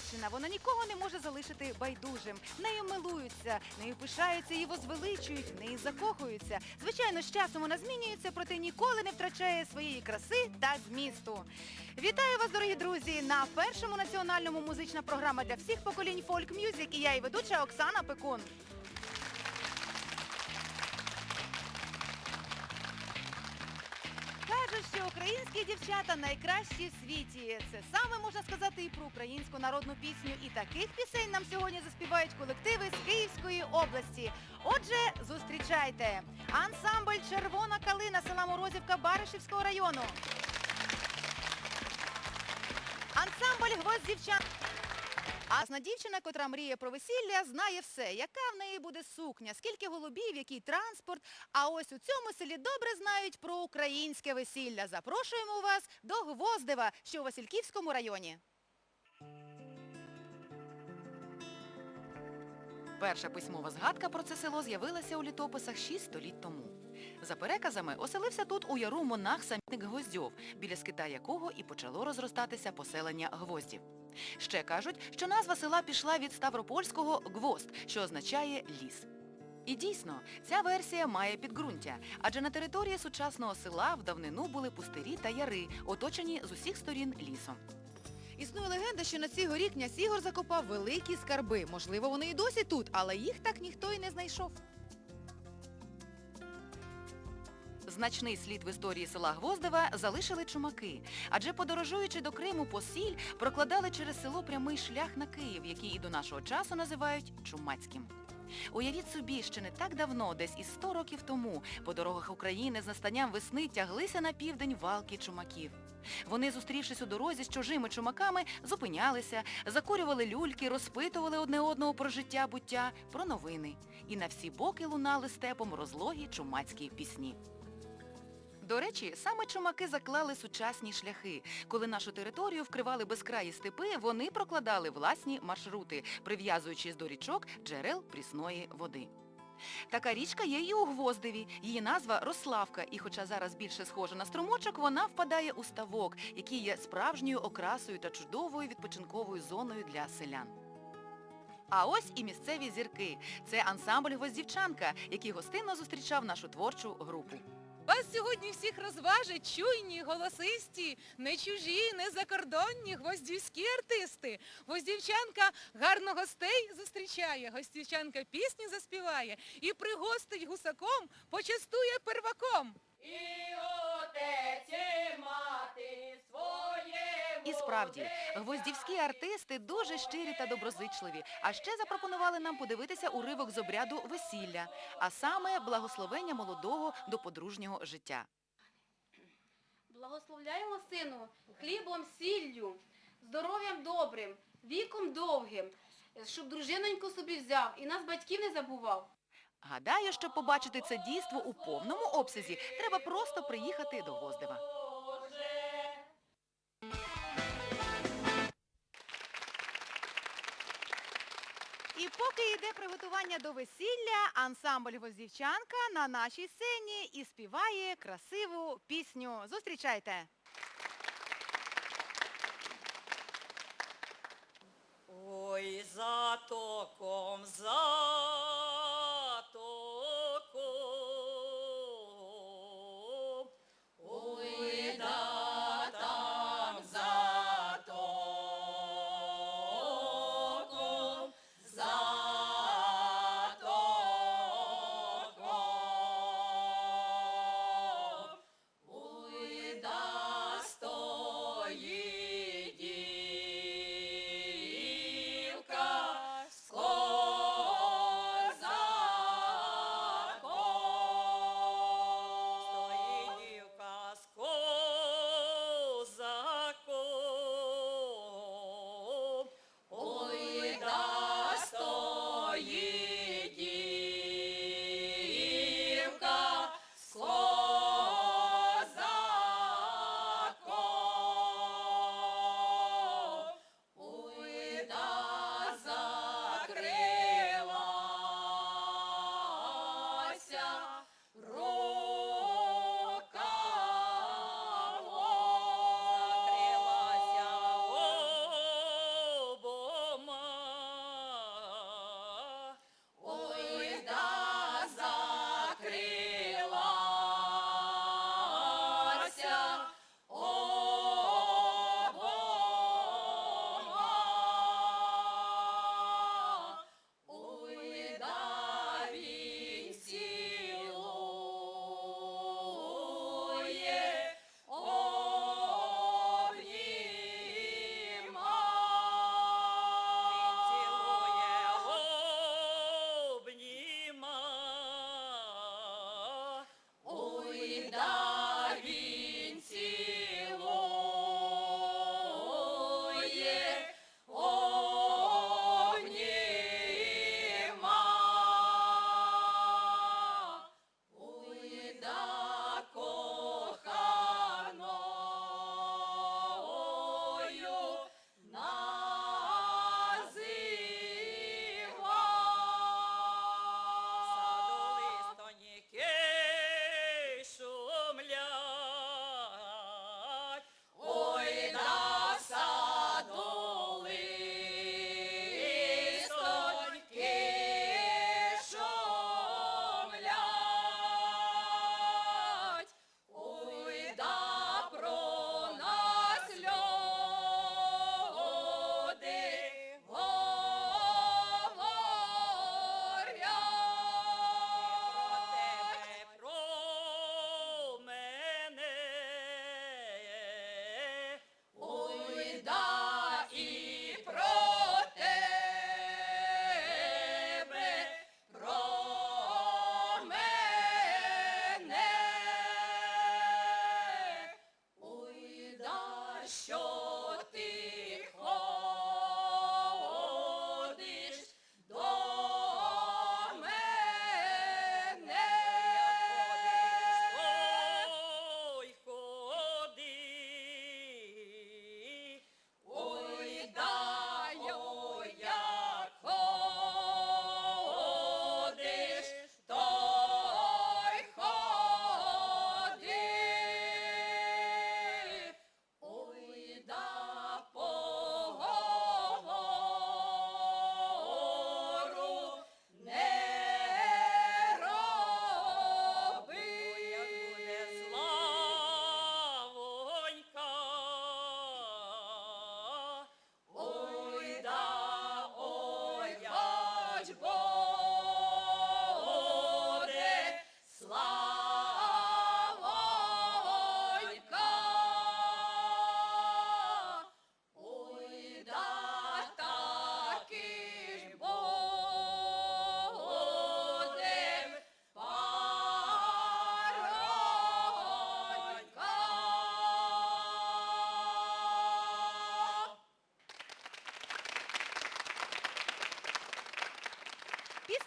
Дівчина. Вона нікого не може залишити байдужим. Нею милуються, нею пишаються і возвеличують, в неї закохуються. Звичайно, з часом вона змінюється, проте ніколи не втрачає своєї краси та змісту. Вітаю вас, дорогі друзі! На першому національному музична програма для всіх поколінь фольк мюзик і я і ведуча Оксана Пекун. Що українські дівчата найкращі в світі. Це саме можна сказати і про українську народну пісню. І таких пісень нам сьогодні заспівають колективи з Київської області. Отже, зустрічайте ансамбль Червона калина села Морозівка Баришівського району. Ансамбль гвоздь дівчат. А зна дівчина, котра мріє про весілля, знає все, яка в неї буде сукня, скільки голубів, який транспорт. А ось у цьому селі добре знають про українське весілля. Запрошуємо вас до Гвоздева, що у Васильківському районі. Перша письмова згадка про це село з'явилася у літописах 6 століть тому. За переказами, оселився тут у яру монах-самітник Гвоздьов, біля скита якого і почало розростатися поселення гвоздів. Ще кажуть, що назва села пішла від ставропольського «гвозд», що означає ліс. І дійсно, ця версія має підґрунтя, адже на території сучасного села в давнину були пустирі та яри, оточені з усіх сторін лісом. Існує легенда, що на цій горі князь Ігор закопав великі скарби. Можливо, вони і досі тут, але їх так ніхто і не знайшов. Значний слід в історії села Гвоздева залишили чумаки, адже подорожуючи до Криму по сіль, прокладали через село прямий шлях на Київ, який і до нашого часу називають Чумацьким. Уявіть собі, що не так давно, десь із 100 років тому, по дорогах України з настанням весни тяглися на південь валки чумаків. Вони, зустрівшись у дорозі з чужими чумаками, зупинялися, закурювали люльки, розпитували одне одного про життя, буття, про новини. І на всі боки лунали степом розлогі чумацькі пісні. До речі, саме чумаки заклали сучасні шляхи. Коли нашу територію вкривали безкраї степи, вони прокладали власні маршрути, прив'язуючись до річок джерел прісної води. Така річка є і у Гвоздеві. Її назва Рославка, і хоча зараз більше схожа на струмочок, вона впадає у ставок, який є справжньою окрасою та чудовою відпочинковою зоною для селян. А ось і місцеві зірки. Це ансамбль Гвоздівчанка, який гостинно зустрічав нашу творчу групу. Вас сьогодні всіх розважать чуйні, голосисті, не чужі, не закордонні, гвоздівські артисти. Гвоздівчанка гарно гостей зустрічає, гостівчанка пісні заспіває і пригостить гусаком, почастує перваком. І і справді, гвоздівські артисти дуже щирі та доброзичливі, а ще запропонували нам подивитися уривок з обряду весілля, а саме благословення молодого до подружнього життя. Благословляємо сину хлібом, сіллю, здоров'ям добрим, віком довгим, щоб дружиноньку собі взяв і нас батьків не забував. Гадаю, щоб побачити це дійство у повному обсязі, треба просто приїхати до Гвоздева. І поки йде приготування до весілля, ансамбль Гвоздівчанка на нашій сцені і співає красиву пісню. Зустрічайте! Ой, затоком, затоком,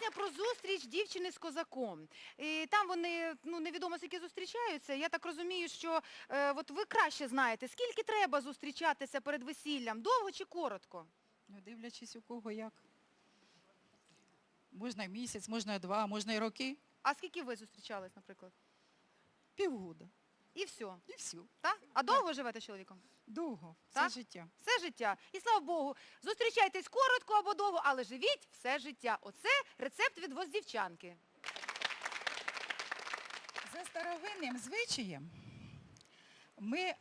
пісня про зустріч дівчини з козаком. І там вони ну невідомо скільки зустрічаються. Я так розумію, що е, от ви краще знаєте, скільки треба зустрічатися перед весіллям, довго чи коротко? Ну, дивлячись у кого як. Можна місяць, можна два, можна й роки. А скільки ви зустрічались, наприклад? Півгода. І все. І все. Так? А довго живете з чоловіком? Довго. Так? Все життя. Все життя. І слава Богу, зустрічайтесь коротко або довго, але живіть все життя. Оце рецепт від воздівчанки. За старовинним звичаєм ми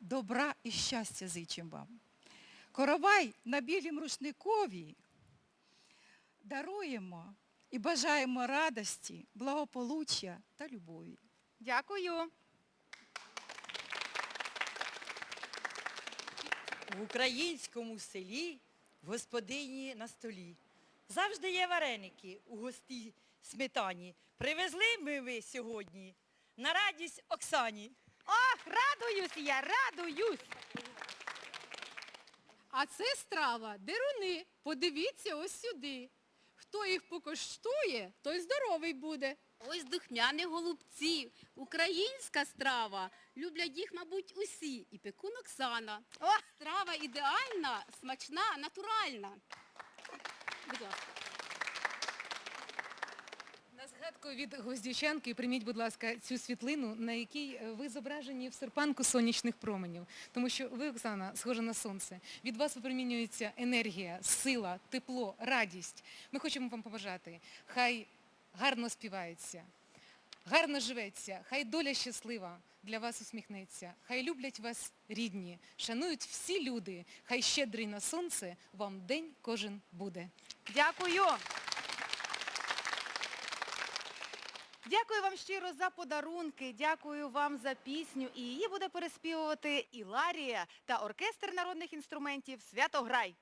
добра і щастя зичимо вам. Коровай на білім рушникові даруємо і бажаємо радості, благополуччя та любові. Дякую. В українському селі в господині на столі. Завжди є вареники у гостій сметані. Привезли ми ви сьогодні на радість Оксані. Ах, радуюсь я, радуюсь. А це страва деруни. Подивіться ось сюди. Хто їх покоштує, той здоровий буде. Ось духмяні голубці, українська страва. Люблять їх, мабуть, усі. І пекун Оксана. О! Страва ідеальна, смачна, натуральна. Будь ласка. На згадку від гостівчанки прийміть, будь ласка, цю світлину, на якій е, ви зображені в серпанку сонячних променів. Тому що ви, Оксана, схожа на сонце. Від вас випромінюється енергія, сила, тепло, радість. Ми хочемо вам побажати. Хай гарно співається, гарно живеться, хай доля щаслива для вас усміхнеться, хай люблять вас рідні, шанують всі люди, хай щедрий на сонце вам день кожен буде. Дякую. Дякую вам щиро за подарунки, дякую вам за пісню. І її буде переспівувати Іларія та оркестр народних інструментів Святограй.